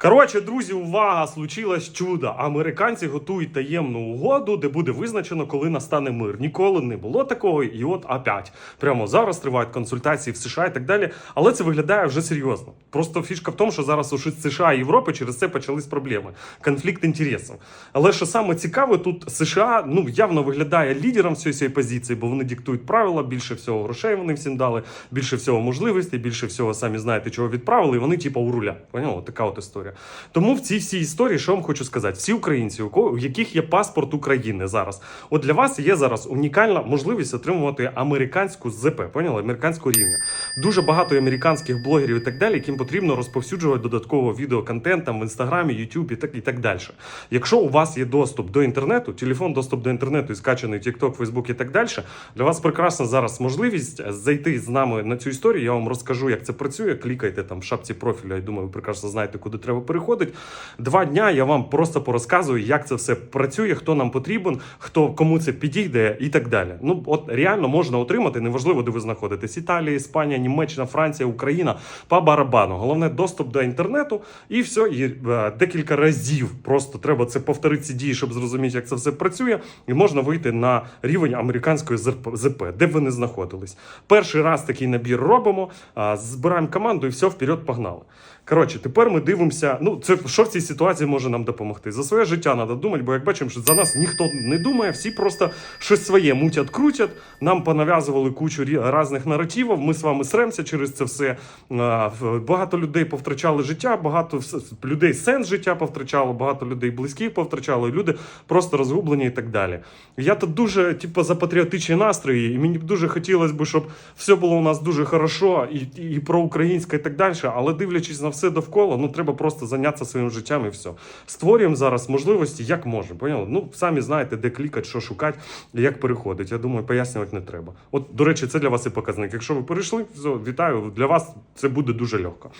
Коротше, друзі, увага! Случилось чудо. Американці готують таємну угоду, де буде визначено, коли настане мир. Ніколи не було такого, і от опять. Прямо зараз тривають консультації в США і так далі. Але це виглядає вже серйозно. Просто фішка в тому, що зараз у США і Європи через це почались проблеми. Конфлікт інтересів. Але що саме цікаве, тут США ну явно виглядає лідером всієї цієї позиції, бо вони диктують правила, більше всього грошей вони всім дали, більше всього можливостей, більше всього самі знаєте, чого відправили, і вони типу у руля. Поняли? Така от історія. Тому в цій всій історії, що вам хочу сказати, всі українці, у яких є паспорт України зараз, от для вас є зараз унікальна можливість отримувати американську ЗП, поняли? Американського рівня. Дуже багато американських блогерів і так далі, яким потрібно розповсюджувати додатково відеоконтент там в інстаграмі, Ютубі так і так далі. Якщо у вас є доступ до інтернету, телефон, доступ до інтернету і скачаний TikTok, Facebook і так далі, для вас прекрасна зараз можливість зайти з нами на цю історію. Я вам розкажу, як це працює. Клікайте там в шапці профіля. Я думаю, ви прекрасно знаєте, куди треба переходити. Два дня я вам просто порозказую, як це все працює, хто нам потрібен, хто кому це підійде і так далі. Ну от реально можна отримати, неважливо, де ви знаходитесь: Італія, Іспанія, Німеччина, Франція, Україна по барабану. Головне доступ до інтернету, і все. І е, декілька разів просто треба це повторити ці дії, щоб зрозуміти, як це все працює, і можна вийти на рівень американської ЗП, де б ви не знаходились. Перший раз такий набір робимо, збираємо команду і все, вперед погнали. Коротше, тепер ми дивимося. Ну, це що в цій ситуації може нам допомогти? За своє життя треба думати, бо як бачимо, що за нас ніхто не думає, всі просто щось своє мутять, крутять. Нам понав'язували кучу різних наративів. Ми з вами сремося через це все. Багато людей повтрачали життя, багато людей сенс життя повтрачало, багато людей близьких повтрачало, і люди просто розгублені і так далі. Я тут дуже, типу, за патріотичні настрої, і мені б дуже хотілося б, щоб все було у нас дуже хорошо і, і проукраїнське і так далі. Але дивлячись на все довкола, ну треба просто зайнятися своїм життям і все. Створюємо зараз можливості, як можемо. Поняли? Ну, самі знаєте, де клікати, що шукати, як переходить. Я думаю, пояснювати не треба. От, до речі, це для вас і показник. Якщо ви перейшли, все, вітаю. Для вас це буде дуже легко.